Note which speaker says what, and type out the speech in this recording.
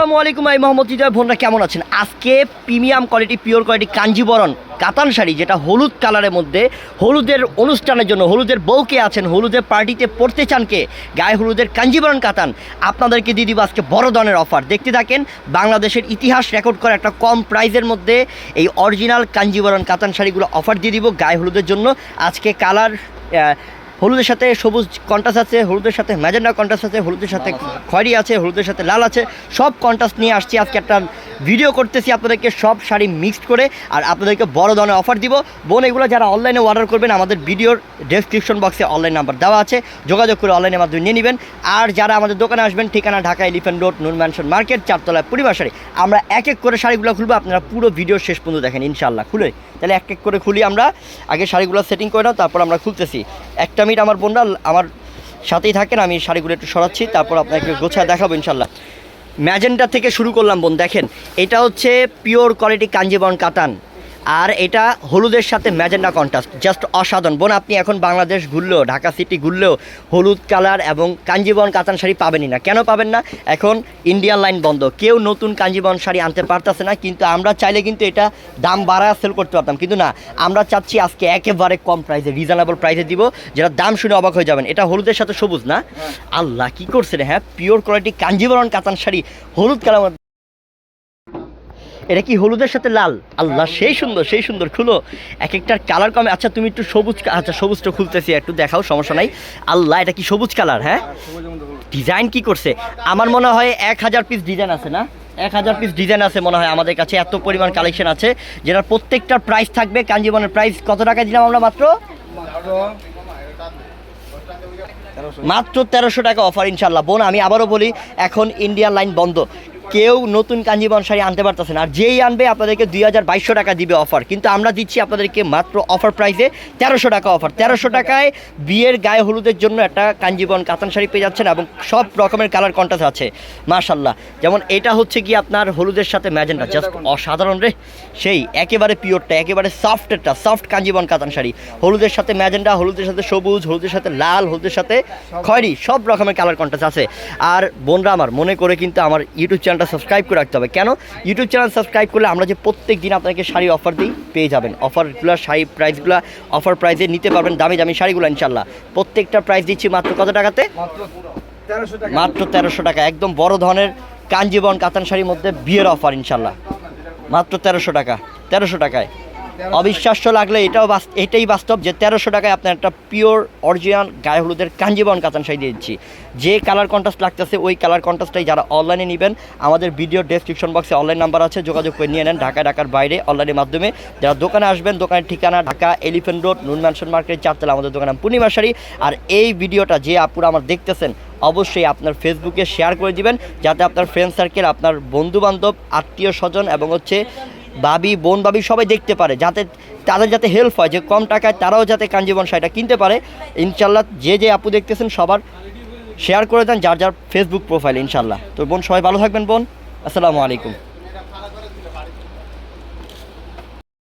Speaker 1: আসসালামু আলাইকুম মোহাম্মদ হৃদয় বোনরা কেমন আছেন? আজকে premium quality, pure quality Kanjeevaram কাতান শাড়ি, যেটা হলুদ কালারের মধ্যে হলুদের অনুষ্ঠানের জন্য, হলুদের বউকে আছেন, হলুদের পার্টিতে পড়তে চান কে? গায়ে হলুদের কাঞ্জিবরণ কাতান। আপনাদেরকে দিয়ে দিব আজকে বড় ধরনের অফার দেখতে থাকেন, বাংলাদেশের ইতিহাস রেকর্ড করা একটা কম প্রাইজের মধ্যে এই অরিজিনাল কাঞ্জিবরণ কাতান শাড়িগুলো অফার দিয়ে দিব গায়ে হলুদের জন্য। আজকে কালার হলুদের সাথে সবুজ কন্টাস আছে হলুদের সাথে ম্যাজেন্ডা কন্টাস আছে হলুদের সাথে খয়েরি আছে হলুদের সাথে লাল আছে। সব কন্টাস নিয়ে আসছি আজকে একটা ভিডিও করতেছি আপনাদেরকে সব শাড়ি মিক্সড করে। আর আপনাদেরকে বড় ধরনের অফার দিব। বোন এগুলো যারা অনলাইনে অর্ডার করবেন আমাদের ভিডিওর ডেসক্রিপশন বক্সে অনলাইন নাম্বার দেওয়া আছে। যোগাযোগ করে অনলাইনের মাধ্যমে নিয়ে নেবেন। আর যারা আমাদের দোকানে আসবেন ঠিকানা Dhaka elephant road noon mansion market চারতলায় পরিবার শাড়ি। আমরা এক এক করে শাড়িগুলো খুলবো আপনারা পুরো ভিডিও শেষ পর্যন্ত দেখেন ইনশাল্লাহ খুলে। তাহলে এক এক করে খুলি আমরা। আগে শাড়িগুলো সেটিং করে নাও তারপর আমরা খুলতেছি। একটা মিনিট আমার বোনরা, আমার সাথেই থাকেন, আমি শাড়িগুলো একটু সরাচ্ছি, তারপর আপনাকে গোছায় দেখাবো ইনশাল্লাহ। ম্যাজেন্টা থেকে শুরু করলাম বোন, দেখেন, এটা হচ্ছে পিওর কোয়ালিটি কাঞ্জিবন কাতান। আর এটা হলুদের সাথে ম্যাজেন্ডা কন্ট্রাস্ট জাস্ট অসাধারণ। বোন আপনি এখন বাংলাদেশ ঘুরলেও ঢাকা সিটি ঘুরলেও হলুদ কালার এবং কাঞ্জিবরণ কাতান শাড়ি পাবেনই না। কেন পাবেন না? এখন ইন্ডিয়ান লাইন বন্ধ। কেউ নতুন কাঞ্জিবরণ শাড়ি আনতে পারতেছে না কিন্তু আমরা চাইলে কিন্তু এটা দাম বাড়া সেল করতে পারতাম। কিন্তু না আমরা চাচ্ছি আজকে একেবারে কম প্রাইসে রিজনেবল প্রাইসে দিব যেটা দাম শুনে অবাক হয়ে যাবেন। এটা হলুদের সাথে সবুজ না? আল্লাহ কি করছে রে হ্যাঁ? পিওর কোয়ালিটি কাঞ্জিবরণ কাতান শাড়ি হলুদ কালার এটা কি হলুদের সাথে লাল? আল্লাহ, সেই সুন্দর সেই সুন্দর, খুলো। এক একটার কালার কমে আচ্ছা তুমি একটু সবুজ আচ্ছা সবুজটা খুলতেছি, একটু দেখাও, সমস্যা নাই। আল্লাহ, এটা কি সবুজ কালার হ্যাঁ? ডিজাইন কি করছে? আমার মনে হয় এক হাজার পিস ডিজাইন আছে না? এক হাজার পিস ডিজাইন আছে মনে হয় আমাদের কাছে, এত পরিমাণ কালেকশন আছে, যেটার প্রত্যেকটার প্রাইস থাকবে, কাঞ্জিবনের প্রাইস কত টাকা দিলাম আমরা মাত্র? মাত্র তেরোশো টাকা অফার ইনশাল্লাহ বোন, আমি আবারও বলি, এখন ইন্ডিয়ান লাইন বন্ধ। কেউ নতুন কাঞ্জিবন শাড়ি আনতে পারতেছে না। আর যেই আনবে আপনাদেরকে দুই হাজার বাইশশো টাকা দিবে অফার কিন্তু আমরা দিচ্ছি আপনাদেরকে মাত্র অফার প্রাইসে তেরোশো টাকা অফার তেরোশো টাকায় বিয়ের গায়ে হলুদের জন্য একটা কাঞ্জিবন কাতান শাড়ি পেয়ে যাচ্ছেন এবং সব রকমের কালার কন্টাস আছে মাশাল্লাহ যেমন এটা হচ্ছে কি আপনার হলুদের সাথে ম্যাজেন্টা জাস্ট অসাধারণ রে। সেই একেবারে পিওরটা একেবারে সফটেরটা সফট কাঞ্জিবন কাতান শাড়ি। হলুদের সাথে ম্যাজেন্টা হলুদের সাথে সবুজ হলুদের সাথে লাল হলুদের সাথে খয়েরি সব রকমের কালার কন্টাস আছে। আর বোনরা আমার মনে করে কিন্তু আমার ইউটিউব চ্যানেলটা সাবস্ক্রাইব করে রাখতে হবে। কেন? ইউটিউব চ্যানেল সাবস্ক্রাইব করলে আমরা যে প্রত্যেক দিন আপনাকে শাড়ি অফার দিই পেয়ে যাবেন। অফারগুলো শাড়ি প্রাইসগুলো অফার প্রাইসে নিতে পারবেন দামি দামি শাড়িগুলো ইনশাল্লাহ প্রত্যেকটা প্রাইস দিচ্ছি মাত্র কত টাকাতে?
Speaker 2: মাত্র তেরোশো টাকা।
Speaker 1: মাত্র তেরোশো টাকা। একদম বড় ধরনের কাঞ্জিবন কাতান শাড়ির মধ্যে বিয়ের অফার ইনশাল্লাহ মাত্র তেরোশো টাকা। তেরোশো টাকায়। অবিশ্বাস্য লাগলে এটাও এটাই বাস্তব যে তেরোশো টাকায় আপনার একটা পিওর অরিজিনাল গায়ে হলুদের কাঞ্জিবন কাতান দিয়ে দিচ্ছি। যে কালার কন্ট্রাস্ট লাগতেছে, ওই কালার কন্ট্রাস্টটাই যারা অনলাইনে নেবেন, আমাদের ভিডিও ডেসক্রিপশন বক্সে অনলাইন নাম্বার আছে, যোগাযোগ করে নিয়ে নেন ঢাকা, ঢাকার বাইরে অনলাইনের মাধ্যমে। যারা দোকানে আসবেন, দোকানের ঠিকানা Dhaka elephant road noon mansion market চারতলা আমাদের দোকান পূর্ণিমা শাড়ি। আর এই ভিডিওটা যে আপুরা আমার দেখতেছেন, অবশ্যই আপনার ফেসবুকে শেয়ার করে দিবেন, যাতে আপনার ফ্রেন্ড সার্কেল আপনার বন্ধু বান্ধব আত্মীয় স্বজন এবং হচ্ছে ভাবি, বোন বাবি সবাই দেখতে পারে, যাতে তাদের যাতে হেল্প হয়, যে কম টাকায় তারাও যাতে কাঞ্জীবন শাড়িটা কিনতে পারে। ইনশাল্লাহ যে যে আপু দেখতেছেন সবার শেয়ার করে দেন, যার যার ফেসবুক প্রোফাইল ইনশাল্লাহ। তো বোন, সবাই ভালো থাকবেন বোন। আসসালামু আলাইকুম।